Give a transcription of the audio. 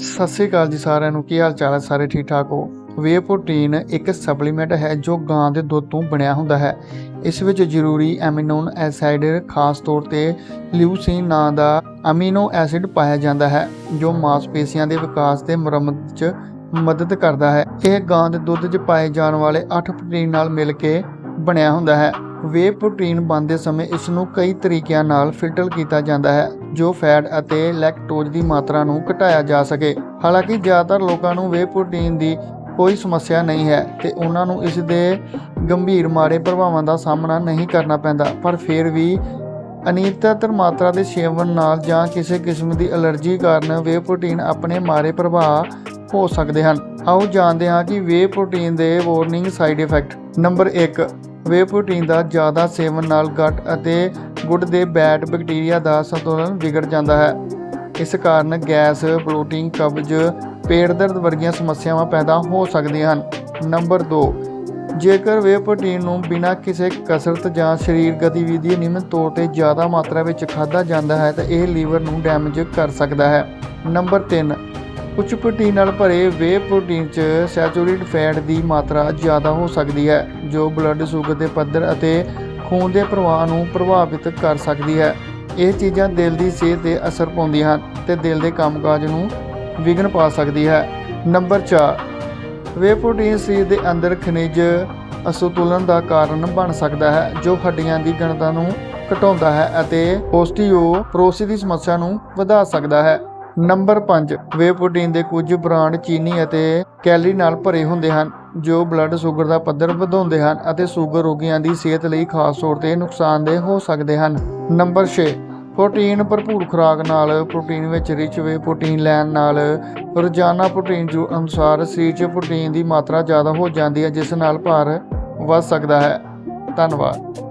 ਸਤਿ ਸ੍ਰੀ ਅਕਾਲ ਜੀ ਸਾਰਿਆਂ ਨੂੰ, ਕੀ ਹਾਲ ਚਾਲ ਹੈ ਸਾਰੇ ਠੀਕ ਠਾਕ ਹੋ? ਵੇ ਪ੍ਰੋਟੀਨ ਇੱਕ ਸਪਲੀਮੈਂਟ ਹੈ ਜੋ ਗਾਂ ਦੇ ਦੁੱਧ ਤੋਂ ਬਣਿਆ ਹੁੰਦਾ ਹੈ। ਇਸ ਵਿੱਚ ਜ਼ਰੂਰੀ ਐਮੀਨੋ ਐਸਿਡ ਖਾਸ ਤੌਰ ਤੇ ਲਿਊਸੀਨ ਨਾਂ ਦਾ ਐਮੀਨੋ ਐਸਿਡ ਪਾਇਆ ਜਾਂਦਾ ਹੈ, ਜੋ ਮਾਸਪੇਸ਼ੀਆਂ ਦੇ ਵਿਕਾਸ ਤੇ ਮੁਰੰਮਤ 'ਚ ਮਦਦ ਕਰਦਾ ਹੈ। ਇਹ ਗਾਂ ਦੇ ਦੁੱਧ 'ਚ ਪਾਏ ਜਾਣ ਵਾਲੇ 8 ਪ੍ਰੋਟੀਨ ਨਾਲ ਮਿਲ ਕੇ ਬਣਿਆ ਹੁੰਦਾ ਹੈ। ਵੇ ਪ੍ਰੋਟੀਨ ਬਣਦੇ ਸਮੇਂ ਇਸ ਨੂੰ ਕਈ ਤਰੀਕਿਆਂ ਨਾਲ ਫਿਲਟਰ ਕੀਤਾ ਜਾਂਦਾ ਹੈ, ਜੋ ਫੈਟ ਅਤੇ ਲੈਕਟੋਜ਼ ਦੀ ਮਾਤਰਾ ਨੂੰ ਘਟਾਇਆ ਜਾ ਸਕੇ। ਹਾਲਾਂਕਿ ਜ਼ਿਆਦਾਤਰ ਲੋਕਾਂ ਨੂੰ ਵੇ ਪ੍ਰੋਟੀਨ ਦੀ ਕੋਈ ਸਮੱਸਿਆ ਨਹੀਂ ਹੈ ਤੇ ਉਹਨਾਂ ਨੂੰ ਇਸ ਦੇ ਗੰਭੀਰ ਮਾੜੇ ਪ੍ਰਭਾਵਾਂ ਦਾ ਸਾਹਮਣਾ ਨਹੀਂ ਕਰਨਾ ਪੈਂਦਾ, ਪਰ ਫਿਰ ਵੀ ਅਨਿਯਮਿਤ ਮਾਤਰਾ ਦੇ ਸੇਵਨ ਨਾਲ ਜਾਂ ਕਿਸੇ ਕਿਸਮ ਦੀ ਅਲਰਜੀ ਕਾਰਨ ਵੇ ਪ੍ਰੋਟੀਨ ਆਪਣੇ ਮਾੜੇ ਪ੍ਰਭਾਵ ਹੋ ਸਕਦੇ ਹਨ। ਆਓ ਜਾਣਦੇ ਹਾਂ ਕਿ ਵੇ ਪ੍ਰੋਟੀਨ ਦੇ warning side effect number 1 whey protein ਦਾ ਜ਼ਿਆਦਾ ਸੇਵਨ ਨਾਲ ਗੱਟ ਅਤੇ ਗੁੱਡ ਦੇ ਬੈਡ ਬੈਕਟੀਰੀਆ ਦਾ ਸੰਤੁਲਨ ਵਿਗੜ ਜਾਂਦਾ ਹੈ। ਇਸ ਕਾਰਨ ਗੈਸ ਬਲੋਟਿੰਗ ਕਬਜ਼, ਪੇਟ ਦਰਦ ਵਰਗੀਆਂ ਸਮੱਸਿਆਵਾਂ ਪੈਦਾ ਹੋ ਸਕਦੀਆਂ ਹਨ। ਨੰਬਰ 2 ਜੇਕਰ ਵੇ ਪ੍ਰੋਟੀਨ ਨੂੰ ਬਿਨਾਂ ਕਿਸੇ ਕਸਰਤ ਜਾਂ ਸਰੀਰ ਗਤੀਵਿਧੀ ਨਿਯਮਿਤ ਤੌਰ ਤੇ ਜ਼ਿਆਦਾ ਮਾਤਰਾ ਵਿੱਚ ਖਾਧਾ ਜਾਂਦਾ ਹੈ, ਤਾਂ ਇਹ ਲੀਵਰ ਨੂੰ ਡੈਮੇਜ ਕਰ ਸਕਦਾ ਹੈ। ਨੰਬਰ 3 ਉੱਚ ਪ੍ਰੋਟੀਨ ਨਾਲ ਭਰੇ ਵੇ ਪ੍ਰੋਟੀਨ 'ਚ ਸੈਚੂਰੇਟਡ ਫੈਟ ਦੀ ਮਾਤਰਾ ਜ਼ਿਆਦਾ ਹੋ ਸਕਦੀ ਹੈ, ਜੋ ਬਲੱਡ ਸ਼ੂਗਰ ਦੇ ਪੱਧਰ ਅਤੇ ਖੂਨ ਦੇ ਪ੍ਰਵਾਹ ਨੂੰ ਪ੍ਰਭਾਵਿਤ ਕਰ ਸਕਦੀ ਹੈ। ਇਹ ਚੀਜ਼ਾਂ ਦਿਲ ਦੀ ਸਿਹਤ ਤੇ ਅਸਰ ਪਾਉਂਦੀਆਂ ਹਨ ਤੇ ਦਿਲ ਦੇ ਕੰਮਕਾਜ ਨੂੰ ਵਿਘਨ ਪਾ ਸਕਦੀ ਹੈ। ਨੰਬਰ 4 ਵੇ ਪ੍ਰੋਟੀਨ ਸਰੀਰ ਦੇ ਅੰਦਰ ਖਣਿਜ ਅਸੰਤੁਲਨ ਦਾ ਕਾਰਨ ਬਣ ਸਕਦਾ ਹੈ, ਜੋ ਹੱਡੀਆਂ ਦੀ ਘਣਤਾ ਨੂੰ ਘਟਾਉਂਦਾ ਹੈ ਅਤੇ ਓਸਟੀਓਪਰੋਸਿਸ ਦੀ ਸਮੱਸਿਆ ਨੂੰ ਵਧਾ ਸਕਦਾ ਹੈ। ਨੰਬਰ 5 ਵੇ ਪ੍ਰੋਟੀਨ ਦੇ ਕੁਝ ਬ੍ਰਾਂਡ ਚੀਨੀ ਅਤੇ ਕੈਲਰੀ ਨਾਲ ਭਰੇ ਹੁੰਦੇ ਹਨ, ਜੋ ਬਲੱਡ ਸ਼ੂਗਰ ਦਾ ਪੱਧਰ ਵਧਾਉਂਦੇ ਹਨ ਅਤੇ ਸ਼ੂਗਰ ਰੋਗੀਆਂ ਦੀ ਸਿਹਤ ਲਈ ਖਾਸ ਤੌਰ ਤੇ ਨੁਕਸਾਨਦੇਹ ਹੋ ਸਕਦੇ ਹਨ। ਨੰਬਰ 6 ਪ੍ਰੋਟੀਨ ਭਰਪੂਰ ਖੁਰਾਕ ਨਾਲ ਪ੍ਰੋਟੀਨ ਵਿੱਚ ਰਿਚ ਵੇ ਪ੍ਰੋਟੀਨ ਲੈਣ ਨਾਲ ਰੋਜ਼ਾਨਾ ਪ੍ਰੋਟੀਨ ਜੋ ਅਨੁਸਾਰ ਸਰੀਰ 'ਚ ਪ੍ਰੋਟੀਨ ਦੀ ਮਾਤਰਾ ਜ਼ਿਆਦਾ ਹੋ ਜਾਂਦੀ ਹੈ, ਜਿਸ ਨਾਲ ਭਾਰ ਵੱਧ ਸਕਦਾ ਹੈ। ਧੰਨਵਾਦ।